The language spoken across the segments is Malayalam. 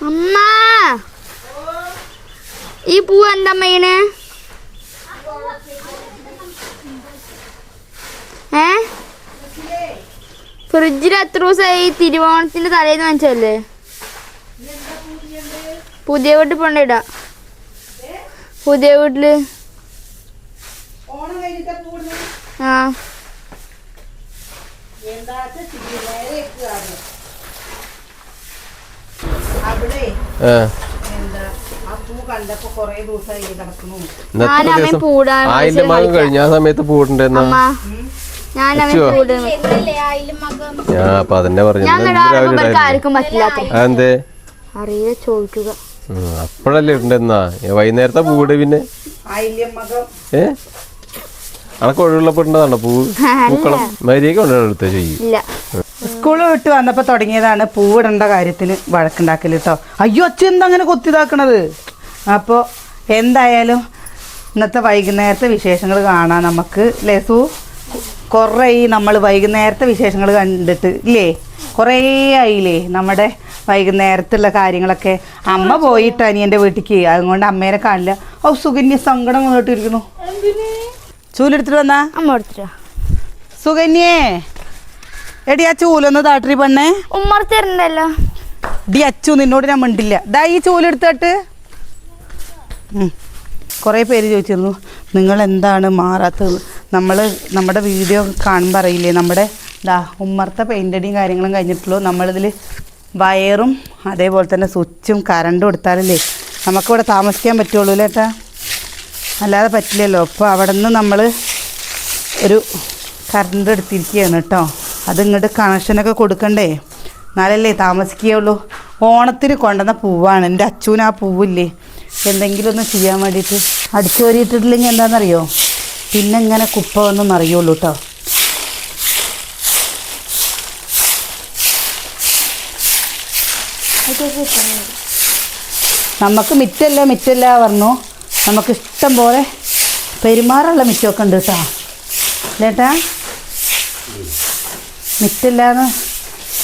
അമ്മ. ഈ പൂ എന്താ അമ്മയിന് ഏ? ഫ്രിഡ്ജിൽ എത്ര ദിവസമായി തിരുവോണത്തിന്റെ തലേന്ന് വാങ്ങിച്ചല്ലേ പുതിയ വീട്ടിൽ കൊണ്ടിടാ പുതിയ വീട്ടിൽ. ആ എന്താച്ച നേരെ ഇരിക്കുകയാണ്. അവിടെ ആ എന്താ ആ പൂ കണ്ടപ്പോ കൊറേ ദിവസമായി കിടക്കുന്നു ഇന്നത്തെ ഞാൻ അമ്മ ദിവസം പൂടാൻ ആയിരം മകം കഴിഞ്ഞ. ആ സമയത്ത് ഞാൻ അപ്പൊ അതന്നെ പറഞ്ഞു അറിയില്ല ചോദിക്കുക. അപ്പഴല്ലേ ഉണ്ടെന്നാ വൈകുന്നേരത്തെ പൂട് പിന്നെ? ഏ? അണക്ക് ഒഴിവുള്ളപ്പോ പൂക്കളം? മരിയൊക്കെ കൊണ്ടെടുത്ത ചെയ്യും. ഇല്ല. സ്കൂൾ വിട്ട് വന്നപ്പോ തുടങ്ങിയതാണ് പൂവിടേണ്ട കാര്യത്തിൽ വഴക്കുണ്ടാക്കൽ കേട്ടോ അയ്യോ അച്ഛൻ എന്താ അങ്ങനെ കൊത്തിതാക്കണത്? അപ്പോ എന്തായാലും ഇന്നത്തെ വൈകുന്നേരത്തെ വിശേഷങ്ങൾ കാണാം നമുക്ക് ലസു കുറേ നമ്മൾ വൈകുന്നേരത്തെ വിശേഷങ്ങൾ കണ്ടിട്ട് ഇല്ലേ കുറേ ആയില്ലേ നമ്മുടെ വൈകുന്നേരത്തുള്ള കാര്യങ്ങളൊക്കെ. അമ്മ പോയിട്ട് അനിയന്റെ വീട്ടിലേക്ക് അതുകൊണ്ട് അമ്മേനെ കാണില്ല. ഓ സുകന്യ സങ്കടം വന്നിട്ടിരിക്കുന്നു. ചൂലെടുത്തിട്ട് വന്നാ? അമ്മ എടുത്തിട്ടാ സുകന്യേ എടി ആ ചൂലൊന്ന് താട്ടി പെണ്ണേ. ഉമ്മർ തരണ്ടല്ലോ ഡി അച്ചു നിന്നോട് ഞാൻ മിണ്ടില്ല. ദാ ഈ ചൂലെടുത്തിട്ട് കുറേ പേര് ചോദിച്ചിരുന്നു നിങ്ങൾ എന്താണ് മാറാത്തത്? നമ്മൾ നമ്മുടെ വീഡിയോ കാണുമ്പോൾ അറിയില്ലേ നമ്മുടെ ദാ ഉമ്മർത്തെ പെയിന്റടിയും കാര്യങ്ങളും കഴിഞ്ഞിട്ടുള്ളൂ. നമ്മളിതിൽ വയറും അതേപോലെ തന്നെ സ്വിച്ചും കറണ്ടും എടുത്താലല്ലേ നമുക്കിവിടെ താമസിക്കാൻ പറ്റുള്ളൂ ഏട്ടാ? അല്ലാതെ പറ്റില്ലല്ലോ. അപ്പോൾ അവിടെ നിന്ന് നമ്മൾ ഒരു കറണ്ട് എടുത്തിരിക്കുകയാണ് കേട്ടോ. അത് ഇങ്ങോട്ട് കണക്ഷനൊക്കെ കൊടുക്കണ്ടേ? എന്നാലല്ലേ താമസിക്കുകയുള്ളൂ. ഓണത്തിന് കൊണ്ടുവന്ന പൂവാണ്. എന്റെ അച്ഛന് ആ പൂവില്ലേ? എന്തെങ്കിലും ഒന്ന് ചെയ്യാൻ വേണ്ടിയിട്ട്. അടിച്ചു കയറിയിട്ടില്ലെങ്കിൽ എന്താണെന്നറിയോ? പിന്നെ ഇങ്ങനെ കുപ്പ ഒന്നും അറിയുള്ളൂ കേട്ടോ നമുക്ക് മിറ്റല്ല മിറ്റല്ല പറഞ്ഞു. നമുക്ക് ഇഷ്ടം പോലെ പെരുമാറുള്ള മിറ്റമൊക്കെ ഉണ്ട് കേട്ടോ ചേട്ടാ മിറ്റല്ലാന്ന്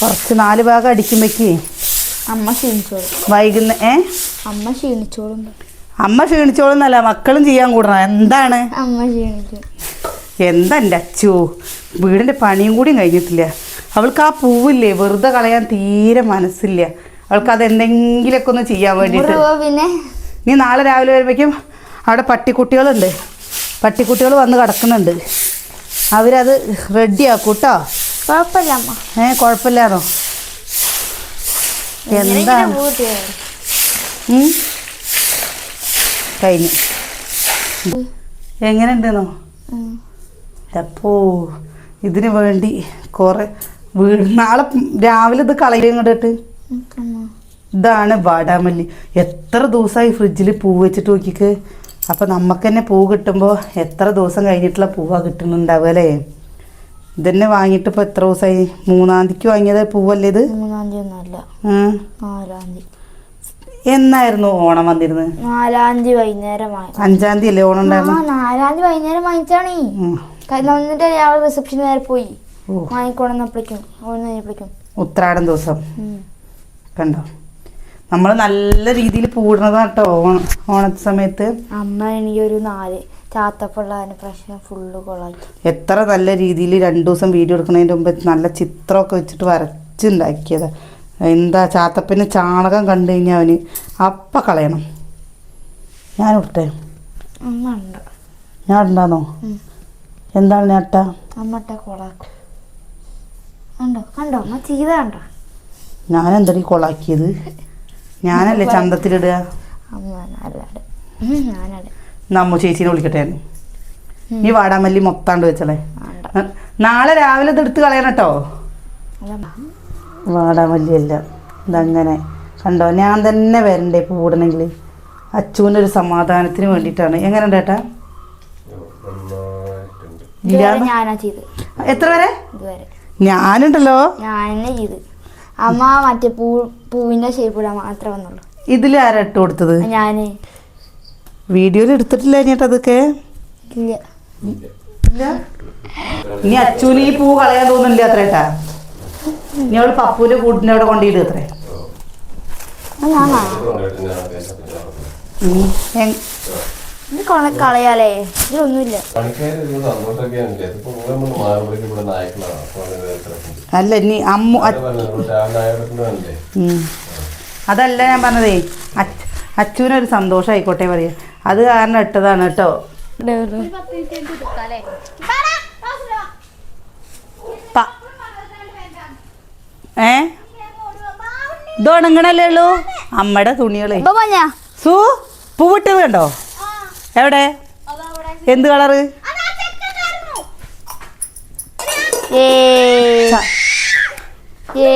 കുറച്ച് നാല് ഭാഗം അടിക്കുമ്പോഴേക്ക് അമ്മ ക്ഷീണിച്ചോളും. വൈകുന്ന ഏ? അമ്മ ക്ഷീണിച്ചോളും അമ്മ ക്ഷീണിച്ചോളും എന്നല്ല മക്കളും ചെയ്യാൻ കൂടണം. എന്താണ്? അമ്മ എന്താ എന്റെ അച്ചു വീടിന്റെ പണിയും കൂടിയും കഴിഞ്ഞിട്ടില്ല. അവൾക്ക് ആ പൂവില്ലേ വെറുതെ കളയാൻ തീരെ മനസ്സില്ല. അവൾക്ക് അത് എന്തെങ്കിലുമൊക്കെ ഒന്ന് ചെയ്യാൻ വേണ്ടിയിട്ട്. പിന്നെ? നീ നാളെ രാവിലെ വരുമ്പോഴേക്കും അവിടെ പട്ടിക്കുട്ടികളുണ്ട്. പട്ടിക്കുട്ടികൾ വന്ന് കിടക്കുന്നുണ്ട്. അവരത് റെഡിയാക്കും കേട്ടോ കുഴപ്പമില്ല അമ്മ ഏ കൂട്ടിയത് ഉം? കഴിഞ്ഞു. എങ്ങനെയുണ്ടെന്നോ? അപ്പോ ഇതിന് വേണ്ടി കുറെ വീട് നാളെ രാവിലെ ഇത് കളയും ഇങ്ങോട്ട്. ഇതാണ് വാടാമല്ലി. എത്ര ദിവസമായി ഫ്രിഡ്ജിൽ പൂ വെച്ചിട്ട് നോക്കിക്ക്. അപ്പോൾ നമുക്ക് തന്നെ പൂ കിട്ടുമ്പോ എത്ര ദിവസം കഴിഞ്ഞിട്ടുള്ള പൂവാ കിട്ടുന്നുണ്ടാവുക അല്ലേ? ഇതന്നെ വാങ്ങിയിട്ട് ഇപ്പൊ എത്ര ദിവസമായി മൂന്നാം തീയതിക്ക് വാങ്ങിയത് പൂവല്ലേ ഇത്? മൂന്നാം തീയതി ഒന്നല്ല ഉം. നാലാം തീയതി എന്നായിരുന്നു ഓണം വന്നിരുന്നത് നാലാം തീയതി വൈകുന്നേരം അഞ്ചാം തീയതി അല്ലേ ഓണം ഉണ്ടായിരുന്നു? നാലാം തീയതി വൈകുന്നേരം വാങ്ങിച്ചാണേ. വന്നിട്ട് അയാൾ റിസപ്ഷൻ നേരെ പോയി. വാങ്ങിക്കൊണ്ടെന്നപ്പോഴേക്കും ഉത്രാടം ദിവസം. കണ്ടോ? നമ്മൾ നല്ല രീതിയിൽ പൂടുന്നതാണ് കേട്ടോ ഓണ ഓണത്തെ സമയത്ത്. അമ്മ എനിക്കൊരു നാല് ചാത്തപ്പുള്ള പ്രശ്നം ഫുള്ള് കൊളാക്കി. എത്ര നല്ല രീതിയിൽ രണ്ടു ദിവസം വീഡിയോ എടുക്കുന്നതിന്റെ മുമ്പ് നല്ല ചിത്രമൊക്കെ വെച്ചിട്ട് വരച്ചുണ്ടാക്കിയത്. എന്താ ചാത്തപ്പന് ചാണകം കണ്ടു കഴിഞ്ഞാൽ അവന് അപ്പ കളയണം. ഞാൻ ഇട്ടേ ഞാൻ ഉണ്ടാന്നോ എന്താണ് കണ്ടോ? ഞാൻ എന്തടി കൊളാക്കിയത്? ഞാനല്ലേ ചന്തത്തിലിടുക? ഞാനല്ല. നമ്മ ചേച്ചീനെ വിളിക്കട്ടെ ഞാൻ. നീ വാടാമല്ലി മൊത്താണ്ട് വെച്ചളേ വേണ്ട നാളെ രാവിലെ ഇത് എടുത്ത് കളയണം കേട്ടോ. അല്ല വാടാമല്ലിയല്ല ഇതങ്ങനെ. കണ്ടോ? ഞാൻ തന്നെ വരണ്ടേ പൂടണമെങ്കിൽ അച്ചുവിന്റെ ഒരു സമാധാനത്തിന് വേണ്ടിയിട്ടാണ്. എങ്ങനെയുണ്ട് ഏട്ടാ? എത്ര വരെ? ഞാനുണ്ടല്ലോ. അമ്മ മറ്റേ പൂ പൂവിന്റെ ഷേപ്പ് ഇടാൻ മാത്രമേ വന്നുള്ളൂ. ഇതിൽ ആരാ ഇട്ട് കൊടുത്തത്? ഞാൻ. വീഡിയോയിൽ എടുത്തിട്ടില്ല ഇനിയിട്ട് അതൊക്കെ? ഇനി അച്ചുവിന് ഈ പൂ കളയാൻ തോന്നുന്നില്ല അത്ര ഏട്ടാ ഇനി അവൾ പപ്പുവിന്റെ കൂട്ടിന്റെ അവിടെ കൊണ്ടിട്ട് അത്രേ. കളയാലേ. ഇതിലൊന്നുമില്ല. അല്ല ഇനി അമ്മു. അതല്ല ഞാൻ പറഞ്ഞതേ അച്ഛ അച്ഛനൊരു സന്തോഷം ആയിക്കോട്ടെ പറയാ. അത് കാരണം ഇട്ടതാണ് കേട്ടോ. ഏ? ഇത് ഉണങ്ങണല്ലേ ഉള്ളൂ? അമ്മയുടെ തുണികളെ. സൂ പറഞ്ഞ സു പൂവിട്ട് വേണ്ടോ? എവിടെ? എന്ത് കളറ്? ഏ ഏ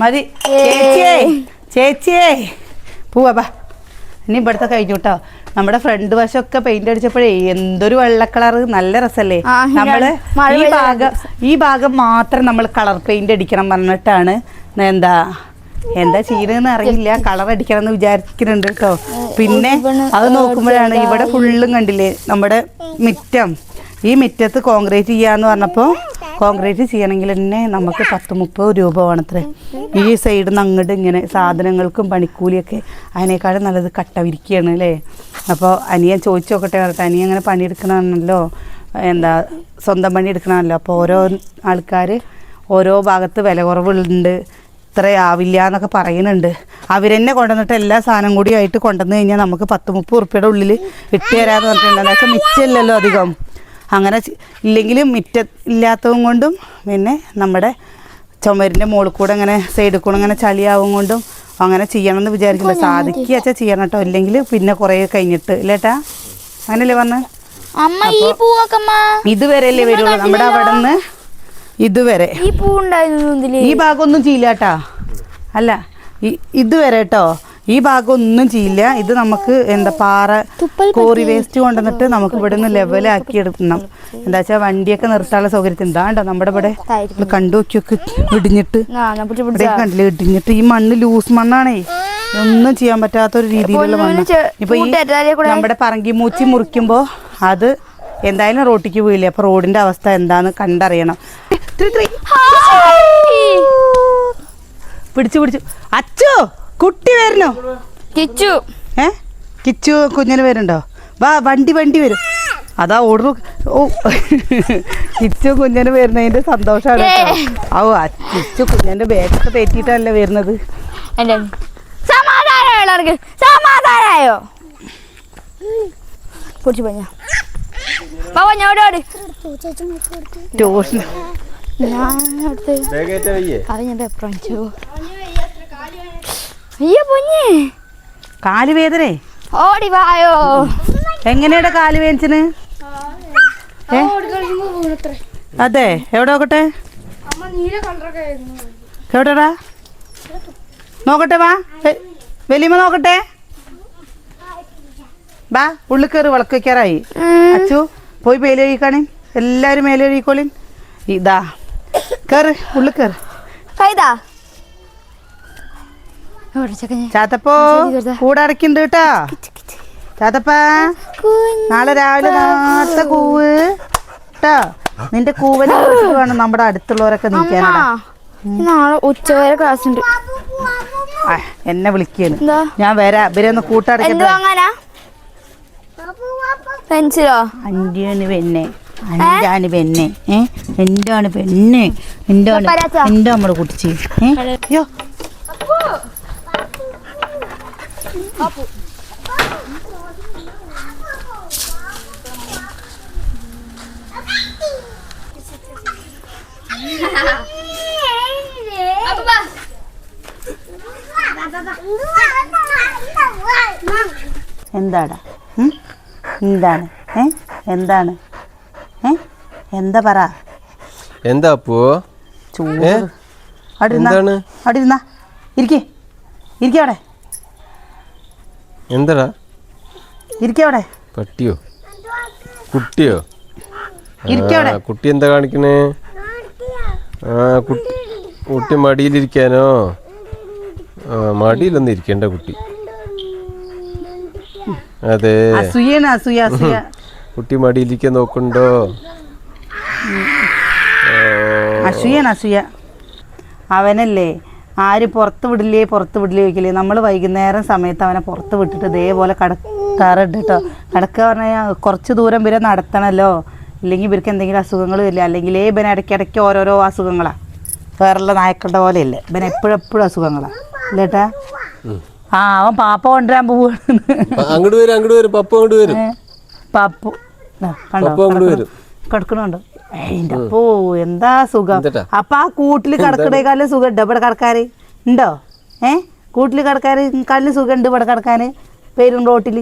മതി. ചേച്ചിയേ ചേച്ചിയേ. പോവാ ഇനി ഇവിടുത്തെ കഴിഞ്ഞു കേട്ടോ നമ്മുടെ ഫ്രണ്ട് വശമൊക്കെ പെയിന്റ് അടിച്ചപ്പോഴേ എന്തൊരു വെള്ള കളർ നല്ല രസല്ലേ? നമ്മൾ ഈ ഭാഗം ഈ ഭാഗം മാത്രം നമ്മൾ കളർ പെയിന്റ് അടിക്കണം പറഞ്ഞിട്ടാണ്. എന്താ? എന്താ ചെയ്യണെന്ന് അറിയില്ല. കളർ അടിക്കണം എന്ന് വിചാരിക്കുന്നുണ്ട് കേട്ടോ പിന്നെ അത് നോക്കുമ്പോഴാണ് ഇവിടെ ഫുള്ളും കണ്ടില്ലേ? നമ്മുടെ മിറ്റം. ഈ മിറ്റത്ത് കോൺക്രീറ്റ് ചെയ്യാന്ന് പറഞ്ഞപ്പോൾ കോൺക്രീറ്റ് ചെയ്യണമെങ്കിൽ തന്നെ നമുക്ക് പത്ത് മുപ്പത് രൂപ വേണത്രേ. ഈ സൈഡിൽ നിന്ന് അങ്ങോട്ട് ഇങ്ങനെ സാധനങ്ങൾക്കും പണിക്കൂലിയൊക്കെ അതിനേക്കാളും നല്ലത് കട്ട വിരിക്കുകയാണ് അല്ലേ? അപ്പോൾ അനിയൻ ചോദിച്ചു നോക്കട്ടെ പറഞ്ഞിട്ട് അനിയൻ അങ്ങനെ പണിയെടുക്കണമല്ലോ എന്താ സ്വന്തം പണി എടുക്കണമല്ലോ അപ്പോൾ ഓരോ ആൾക്കാർ ഓരോ ഭാഗത്ത് വില കുറവുണ്ട്. ഇത്ര ആവില്ല എന്നൊക്കെ പറയുന്നുണ്ട്. അവരെന്നെ കൊണ്ടുവന്നിട്ട് എല്ലാ സാധനം കൂടി ആയിട്ട് കൊണ്ടുവന്ന് കഴിഞ്ഞാൽ നമുക്ക് പത്ത് മുപ്പത് ഉറുപ്പിയുടെ ഉള്ളിൽ ഇട്ട് തരാമെന്ന് പറഞ്ഞിട്ടുണ്ട് എന്താ വെച്ചാൽ മിച്ചമില്ലല്ലോ അധികം. അങ്ങനെ ഇല്ലെങ്കിൽ മിറ്റ ഇല്ലാത്തതും കൊണ്ടും പിന്നെ നമ്മുടെ ചുമരിന്റെ മുകളിൽ കൂടെ അങ്ങനെ സൈഡിൽ കൂടെ അങ്ങനെ ചളിയാവും കൊണ്ടും അങ്ങനെ ചെയ്യണമെന്ന് വിചാരിക്കില്ല സാധിക്കുക വെച്ചാൽ ചെയ്യണം കേട്ടോ ഇല്ലെങ്കിൽ പിന്നെ കുറേ കഴിഞ്ഞിട്ട് ഇല്ലേട്ടാ അങ്ങനെയല്ലേ പറഞ്ഞ ഇതുവരെ അല്ലേ വരുള്ളൂ. നമ്മുടെ അവിടെ നിന്ന് ഇതുവരെ. ഈ ഭാഗമൊന്നും ചെയ്യില്ല കേട്ടാ അല്ല ഇതുവരെ കേട്ടോ ഈ ഭാഗം ഒന്നും ചെയ്യില്ല. ഇത് നമുക്ക് എന്താ പാറ കോറി വേസ്റ്റ് കൊണ്ടുവന്നിട്ട് നമുക്ക് ഇവിടെ നിന്ന് ലെവലാക്കി എടുക്കണം. എന്താ വെച്ചാൽ വണ്ടിയൊക്കെ നിർത്താനുള്ള സൗകര്യത്തിൽ എന്താണ്ടോ നമ്മുടെ ഇവിടെ. കണ്ടു നോക്കിയൊക്കെ ഇടിഞ്ഞിട്ട്. കണ്ടില്ല ഇടിഞ്ഞിട്ട് ഈ മണ്ണ് ലൂസ് മണ്ണാണേ. ഒന്നും ചെയ്യാൻ പറ്റാത്ത ഒരു രീതിയിലുള്ള മണ്ണ്. ഇപ്പൊ ഈ നമ്മുടെ പറങ്കി മൂച്ചി മുറിക്കുമ്പോ അത് എന്തായാലും റോട്ടിക്ക് പോയില്ലേ? അപ്പൊ റോഡിന്റെ അവസ്ഥ എന്താന്ന് കണ്ടറിയണം. പിടിച്ചു പിടിച്ചു. അച്ചു! കുട്ടി വരണോ കിച്ചു. ഏ? കിച്ചു കുഞ്ഞിന് വരുന്നുണ്ടോ? വാ വണ്ടി വണ്ടി വരും. അതാ ഓടുന്നു. ഓ കിച്ചു കുഞ്ഞിന് വരുന്നതിന്റെ സന്തോഷമാണ് ഓ കിച്ചു കുഞ്ഞിന്റെ ബാഗൊക്കെ തെറ്റിയിട്ടല്ലേ വരുന്നത്? സമാധാനമായോ സമാധാനമായോ? കുറിച്ച് പറഞ്ഞ ഞാൻ. ട്യൂഷൻ അടുത്ത് അത് ഞാൻ പേപ്പർ വാങ്ങിച്ചു അയ്യോ ഓടി വായോ. എങ്ങനെയാടാ കാൽ അതെ എവിടെ നോക്കട്ടെ? എവിടെടാ? നോക്കട്ടെ വാ. വെ- വലിയമ്മ നോക്കട്ടെ. ബാ ഉള്ളിൽ കയറി വിളക്ക് വെക്കാറായി അച്ചു പോയി മേലെ കഴിക്കാണി എല്ലാവരും മേലെ കഴിക്കോളിൻ ഇതാ. കയറ് ഉള്ളിൽ കയറി ചാത്തപ്പോ കൂടെ അടക്കുന്നുണ്ട് കേട്ടാ. ചാത്തപ്പ നാളെ രാവിലെ നേരത്തെ കൂവ്. കേട്ടോ? നിന്റെ കൂവനെ വേണം നമ്മുടെ അടുത്തുള്ളവരൊക്കെ നീക്കാനാടാ നാളെ ഉച്ചവരെ ക്ലാസ് ഉണ്ട്. എന്നെ വിളിക്കാണ് ഞാൻ വരാ. ഇവരെ ഒന്ന് എന്ത് പെൻസിലോ? അഞ്ചാണ് പെണ്ണെ. അഞ്ചാണ് പെണ്ണെ. ഏ? എന്താണ് പെണ്ണ്. എന്താണ്. എന്റെ നമ്മുടെ കുട്ടിച്ച്. ഏ? അയ്യോ. എന്താടാ? ഉം? എന്താണ്? ഏ? എന്താണ്? ഏ? എന്താ പറ? എന്താ അപ്പോ? ചൂട്. അടിരുന്ന അടിരുന്ന ഇരിക്കേ. ഇരിക്കേ അവിടെ. എന്താടാ? ഇരിക്കേ അവിടെ പട്ടിയോ? കുട്ടിയോ? കുട്ടി എന്താ കാണിക്കണേ? ആ കുട്ടി കുട്ടി മടിയിലിരിക്കാനോ? ആ മടിയിലൊന്നും ഇരിക്കണ്ട കുട്ടി. അതെ. കുട്ടി മടിയിലിരിക്കാൻ നോക്കണ്ടോ അസൂയാണ് അസൂയ. അവനല്ലേ? ആര് പുറത്ത് വിടില്ലേ പുറത്ത് വിടില്ലേ ചോദിക്കില്ലേ. നമ്മൾ വൈകുന്നേരം സമയത്ത് അവനെ പുറത്ത് വിട്ടിട്ട് ഇതേപോലെ കടക്കാറുണ്ട് കേട്ടോ കടക്കുക പറഞ്ഞാൽ കുറച്ച് ദൂരം വരെ നടത്തണമല്ലോ ഇല്ലെങ്കിൽ ഇവർക്ക് എന്തെങ്കിലും അസുഖങ്ങൾ വരില്ല. അല്ലെങ്കിൽ ഇവൻ ഇടയ്ക്കിടയ്ക്ക് ഓരോരോ അസുഖങ്ങളാണ് വേറെയുള്ള നായക്കളുടെ ഇല്ല ഇവൻ എപ്പോഴും എപ്പോഴും അസുഖങ്ങളാണ് ഇല്ലേട്ടാ ആ അവൻ പാപ്പ കൊണ്ടുവരാൻ പോവാണ്. അങ്ങോട്ട് വരും അങ്ങോട്ട് വരും. പപ്പ അങ്ങോട്ട് വരും. പപ്പു. കിടക്കണുണ്ടോ? അപ്പോ എന്താ സുഖം? അപ്പൊ ആ കൂട്ടിൽ കിടക്കണേക്കാളും സുഖം ഉണ്ടോ ഇവിടെ കിടക്കാര് ഉണ്ടോ ഏ? കൂട്ടിൽ കിടക്കാര് കാലിന് സുഖം ഉണ്ട് ഇവിടെ കിടക്കാന്? പേരും റോട്ടിൽ.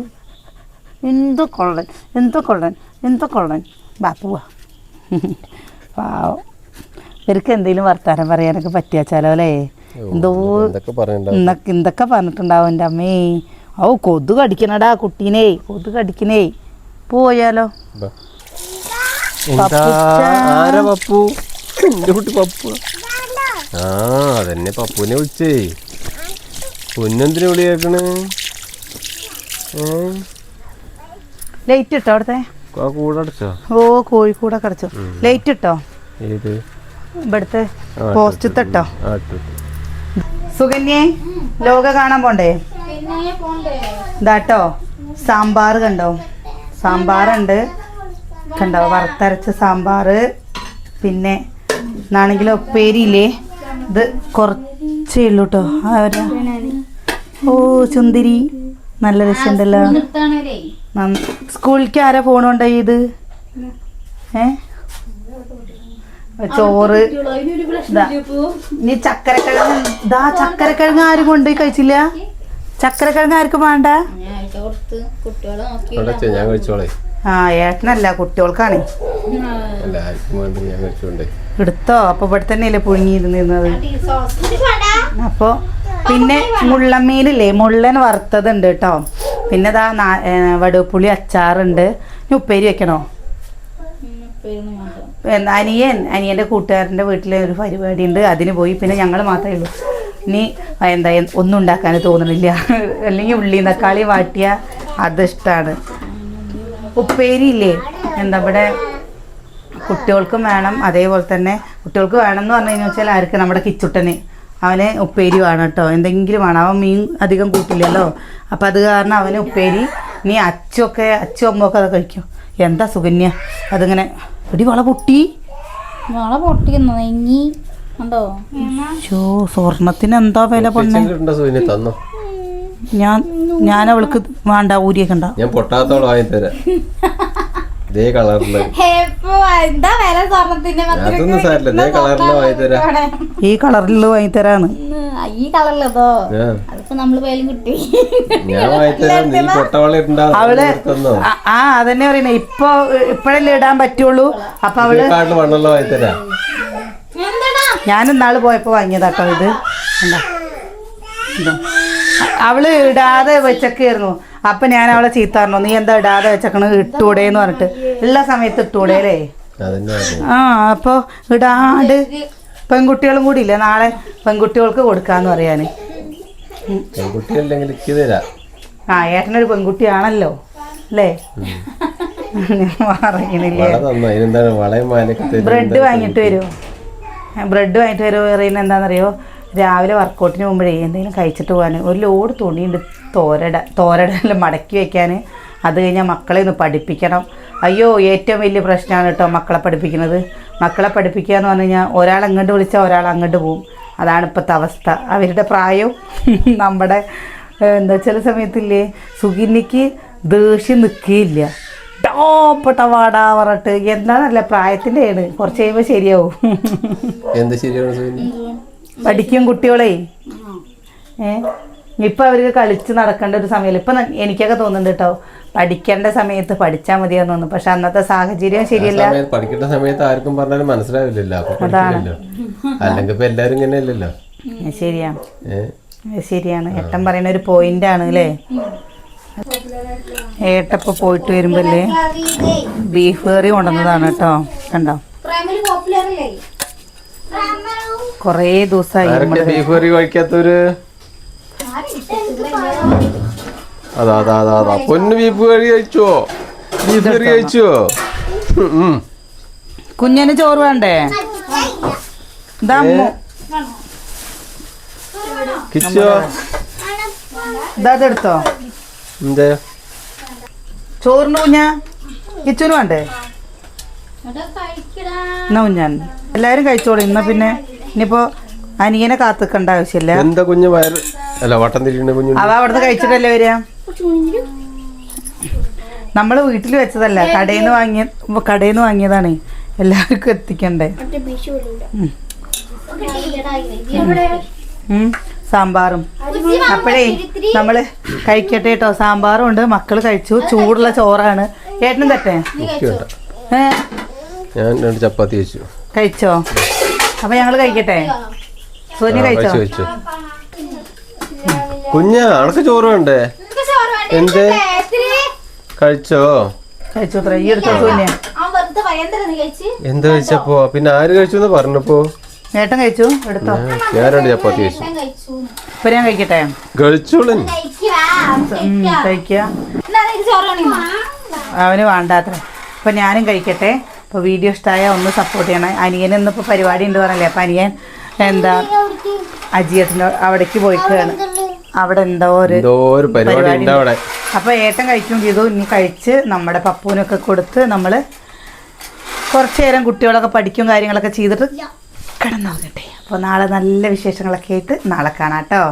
എന്തോ കൊള്ളൻ എന്തോ കൊള്ളൻ എന്തോ കൊള്ളൻ. ബാപ്പുവാ പോവാ. ഇവർക്ക് എന്തെങ്കിലും വർത്താനം പറയാനൊക്കെ പറ്റിയാച്ചാലോ അല്ലേ? എന്തോ എന്തൊക്കെ പറഞ്ഞിട്ടുണ്ടാവും എന്റെ അമ്മേ. ഓ കൊതുക് അടിക്കണടാ കുട്ടീനെ കൊതുക് കടിക്കണേ. പോയാലോ? ആരാ പപ്പു? എന്റെ കുട്ടി പപ്പു ആ അതന്നെ പപ്പുവിനെ വിളിച്ചേ. പൊന്നെന്തിനു വിളി കേക്കണ്? ലൈറ്റ് ഇട്ടോ അവിടുത്തെ? ആ കൂടെ അടച്ചോ. ഓ കോഴിക്കൂടെ കടച്ചോ. ലൈറ്റ് ഇട്ടോ? ഏത്? ഇവിടുത്തെ പോസ്റ്റ് പോസ്റ്റത്തെ ഇട്ടോ ആ ഇട്ടു, ഇട്ടു. സുകന്യെ ലോക കാണാൻ പോണ്ടേ? ഇതാട്ടോ. സാമ്പാർ കണ്ടോ? സാമ്പാറുണ്ട്. കണ്ടോ വറുത്തരച്ച സാമ്പാർ പിന്നെ എന്നാണെങ്കിൽ ഉപ്പേരിയില്ലേ? ഇത് കുറച്ചേ ഉള്ളൂ കേട്ടോ ഓ ചുന്തിരി നല്ല രസമുണ്ടല്ലോ. സ്കൂളിലേക്ക് ആരാ ഫോൺ ഇത് ഏ? ചോറ്. ഇനി ചക്കരക്കിഴങ്ങ് ഇതാ ചക്കരക്കിഴങ്ങ് ആരും കൊണ്ടുപോയി കഴിച്ചില്ല? ചക്കരക്കിഴങ്ങ് ആർക്കും വേണ്ട? ഞാൻ കഴിച്ചോളെ. ആ ഏട്ടനല്ല കുട്ടികൾക്കാണ്. എടുത്തോ? അപ്പൊ ഇവിടെ തന്നെയല്ലേ പുഴുങ്ങിയിരുന്നത് അപ്പൊ പിന്നെ മുള്ളമ്മീനില്ലേ മുള്ളൻ വറുത്തതുണ്ട് കേട്ടോ. പിന്നെ ഏ, വടുപ്പുളി അച്ചാറുണ്ട്. ഇനി ഉപ്പേരി വെക്കണോ? അനിയൻ അനിയന്റെ കൂട്ടുകാരന്റെ വീട്ടിലെ ഒരു പരിപാടി ഉണ്ട് അതിന് പോയി പിന്നെ ഞങ്ങൾ മാത്രമേ ഉള്ളൂ. ഇനി എന്താ ഒന്നും ഉണ്ടാക്കാൻ തോന്നണില്ല. അല്ലെങ്കിൽ ഉള്ളി തക്കാളി വാട്ടിയ അത് ഇഷ്ടമാണ് ഉപ്പേരി ഇല്ലേ എന്താ ഇവിടെ? കുട്ടികൾക്കും വേണം. അതേപോലെ തന്നെ കുട്ടികൾക്ക് വേണം എന്ന് പറഞ്ഞു കഴിഞ്ഞാൽ വെച്ചാൽ ആർക്ക്? നമ്മുടെ കിച്ചുട്ടന്. അവന് ഉപ്പേരി വേണം കേട്ടോ. എന്തെങ്കിലും വേണം. അവൻ മീൻ അധികം കൂട്ടില്ലല്ലോ. അപ്പം അത് കാരണം അവന് ഉപ്പേരി നീ അച്ചൊക്കെ അച്ചും അമ്മൊക്കെ അത് കഴിക്കും. എന്താ സുകന്യ? അതിങ്ങനെ എടി വള പൊട്ടി. വള പൊട്ടിക്കുന്നു നെങ്ങി ഉണ്ടോ സ്വർണത്തിന് എന്താ വില പൊണ്ണോ? ഞാൻ ഞാൻ അവൾക്ക് വേണ്ട ഊരിയൊക്കെ ഞാൻ പൊട്ടാത്തോളം വാങ്ങി തരാം. ഇതേ കളറിൽ. എന്താ അതൊന്നും സാരില്ല ഇതേ കളറിൽ വാങ്ങി തരാം. ഈ കളറിലുള്ള വാങ്ങി തരാന്ന് ഈ കളറിലതോ ഞാൻ വാങ്ങി തരാം. നീ പൊട്ടവള അവൾ ആ- അതന്നെ പറയുന്നത് ഇപ്പൊ ഇപ്പഴല്ലേ ഇടാൻ പറ്റുള്ളൂ. അപ്പൊ അവൾ വാങ്ങി തരാം. ഞാൻ ഇന്നാൾ പോയപ്പോ വാങ്ങിയതാട്ടോ ഇത്. കണ്ടോ? അവൾ ഇടാതെ വെച്ചൊക്കെയായിരുന്നു. അപ്പൊ ഞാൻ അവളെ ചീത്ത പറഞ്ഞു നീ എന്താ ഇടാതെ വെച്ചേക്കണ? ഇട്ടൂടെ എന്ന് പറഞ്ഞിട്ട്. ഉള്ള സമയത്ത് ഇട്ടൂടെ അല്ലേ ആ അപ്പൊ ഇടാണ്ട് പെൺകുട്ടികളും കൂടി ഇല്ല? നാളെ പെൺകുട്ടികൾക്ക് കൊടുക്കാന്ന് പറയാന്. ആ ഏട്ടനൊരു പെൺകുട്ടിയാണല്ലോ അല്ലേ? ബ്രെഡ് വാങ്ങിട്ട് വരുമോ ബ്രെഡ് വാങ്ങിട്ട് വരുമോ പറയുന്നത് എന്താണെന്നറിയോ? രാവിലെ വർക്കൗട്ടിന് പോകുമ്പോഴേ എന്തെങ്കിലും കഴിച്ചിട്ട് പോകാൻ. ഒരു ലോഡ് തുണിയുണ്ട് തോരട തോരടെല്ലാം മടക്കി വെക്കാൻ. അത് കഴിഞ്ഞാൽ മക്കളെ ഒന്ന് പഠിപ്പിക്കണം. അയ്യോ ഏറ്റവും വലിയ പ്രശ്നമാണ് കേട്ടോ മക്കളെ പഠിപ്പിക്കുന്നത്. മക്കളെ പഠിപ്പിക്കുക എന്ന് പറഞ്ഞു കഴിഞ്ഞാൽ ഒരാൾ അങ്ങോട്ട് വിളിച്ചാൽ ഒരാൾ അങ്ങോട്ട് പോകും അതാണ് ഇപ്പോഴത്തെ അവസ്ഥ. അവരുടെ പ്രായവും നമ്മുടെ എന്താ ചില സമയത്തില്ലേ സുഗിന്നിക്ക് ദേഷ്യം നിൽക്കുകയില്ല ടോപ്പട്ട വാടാ പറഞ്ഞിട്ട്. എന്താണല്ലേ പ്രായത്തിന്റെയാണ്. കുറച്ച് കഴിയുമ്പോൾ ശരിയാവും. എന്താ ശരിയാണ് സൂര്യ പഠിക്കും കുട്ടികളെ. ഏ? ഇപ്പം അവർക്ക് കളിച്ച് നടക്കേണ്ട ഒരു സമയമല്ല ഇപ്പം എനിക്കൊക്കെ തോന്നുന്നുണ്ട് കേട്ടോ പഠിക്കേണ്ട സമയത്ത് പഠിച്ചാൽ മതിയെന്ന് തോന്നുന്നു. പക്ഷെ അന്നത്തെ സാഹചര്യം ശരിയല്ല. പഠിക്കേണ്ട സമയത്ത് ആർക്കും പറഞ്ഞാലും മനസ്സിലാവില്ലല്ലോ. അല്ലെങ്കിൽ ഇപ്പൊ എല്ലാരും ഇങ്ങനെ അല്ലല്ലോ ശരിയാ. ശരിയാണ്. ഏഹ് ഏട്ടൻ പറയുന്ന ഒരു പോയിന്റ് ആണ് അല്ലേ ഏട്ടപ്പം പോയിട്ട് വരുമ്പല്ലേ ബീഫ് കറി കൊണ്ടുവന്നതാണ് കേട്ടോ കണ്ടോ? പ്രൈമറി പോപ്പുലർ അല്ലേ? കുറേ ദിവസമായി ബീഫ് കറി കഴിക്കാത്തവര്? അതാ അതാ അതാ അതാ. പൊന്ന് ബീഫ് കറി കഴിച്ചോ? ബീഫ് കറി കഴിച്ചോ? ഉം, ഉം. കുഞ്ഞിന് ചോറ് വേണ്ടേ? കിച്ചോ? ചോറിന് കുഞ്ഞ? കിച്ചു വേണ്ടേ? എന്നാ കുഞ്ഞാൻ? എല്ലാവരും കഴിച്ചോളൂ. ഇന്ന് പിന്നെ ഇനിയിപ്പോ അനിയനെ കാത്തിക്കേണ്ട ആവശ്യമില്ല. എന്താ കുഞ്ഞു അല്ല വട്ടം തിരിയുന്ന കുഞ്ഞു അവ അവിടുന്ന് കഴിച്ചിട്ടല്ലേ വരിക? നമ്മൾ വീട്ടിൽ വെച്ചതല്ല. കടയിൽ നിന്ന് വാങ്ങിയ കടയിൽ നിന്ന് വാങ്ങിയതാണ്. എല്ലാവർക്കും എത്തിക്കണ്ടേ? സാമ്പാറും. അപ്പോഴേ നമ്മൾ കഴിക്കട്ടെ കേട്ടോ സാമ്പാറും ഉണ്ട്. മക്കൾ കഴിച്ചു. ചൂടുള്ള ചോറാണ്. ഏട്ടനും തട്ടേ ഞാൻ രണ്ട് ചപ്പാത്തി കഴിച്ചു. കഴിച്ചോ? അപ്പൊ ഞങ്ങൾ കഴിക്കട്ടെ? സോനി കഴിച്ചോ? കഴിച്ചു കഴിച്ചു. കുഞ്ഞാ അണക്ക് ചോറ് വേണ്ടേ? എന്ത്? കഴിച്ചോ? കഴിച്ചോ ഈ എടുത്തോ സോനിയ എന്ത് കഴിച്ചപ്പോ? പിന്നെ ആര് കഴിച്ചു എന്ന് പറഞ്ഞപ്പോ? ഏട്ടൻ കഴിച്ചു എടുത്തോ? ഞാൻ- രണ്ട് ചപ്പാത്തി കഴിച്ചു. ഇപ്പൊ ഞാൻ കഴിക്കട്ടെ? കഴിച്ചോളൻ. കഴിക്കുക ചോറ് വേണോ. അവന് വേണ്ടാത്ര. അപ്പൊ ഞാനും കഴിക്കട്ടെ. അപ്പൊ വീഡിയോ ഇഷ്ടമായ ഒന്ന് സപ്പോർട്ട് ചെയ്യണം. അനിയൻ ഇന്നിപ്പോൾ പരിപാടി ഉണ്ട് പറഞ്ഞല്ലേ? അപ്പം അനിയൻ എന്താ അജിയേട്ടന്റെ അവിടേക്ക് പോയിക്കാണ്. അവിടെ എന്തോ ഒരു പരിപാടി അപ്പോൾ ഉണ്ട് അവിടെ. അപ്പോൾ ഏട്ടൻ കഴിക്കും ചെയ്തു. ഇനി കഴിച്ച് നമ്മുടെ പപ്പുവിനൊക്കെ കൊടുത്ത് നമ്മൾ കുറച്ച് നേരം കുട്ടികളൊക്കെ പഠിക്കും കാര്യങ്ങളൊക്കെ ചെയ്തിട്ട് കിടന്നുറങ്ങട്ടെ. അപ്പോൾ നാളെ നല്ല വിശേഷങ്ങളൊക്കെ ആയിട്ട് നാളെ കാണാം കേട്ടോ.